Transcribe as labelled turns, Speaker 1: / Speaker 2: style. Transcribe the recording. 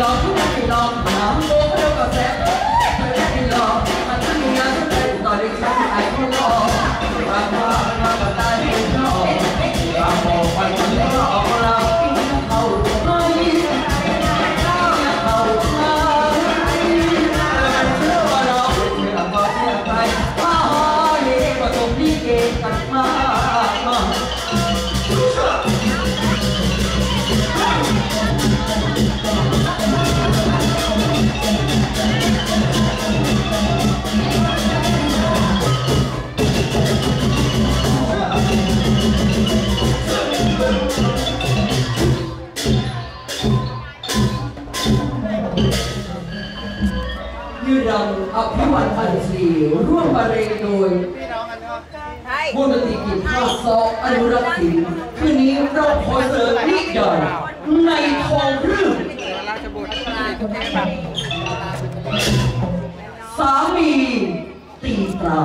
Speaker 1: No. อภิวัตพันธ์ศรีร่วมบรรเลงโดยวงดนตรีกิจภาคซออนุรักษ์ศิลป์คืนนี้เราขอเสริมนิยายในทองเรื่องสามีตีตรา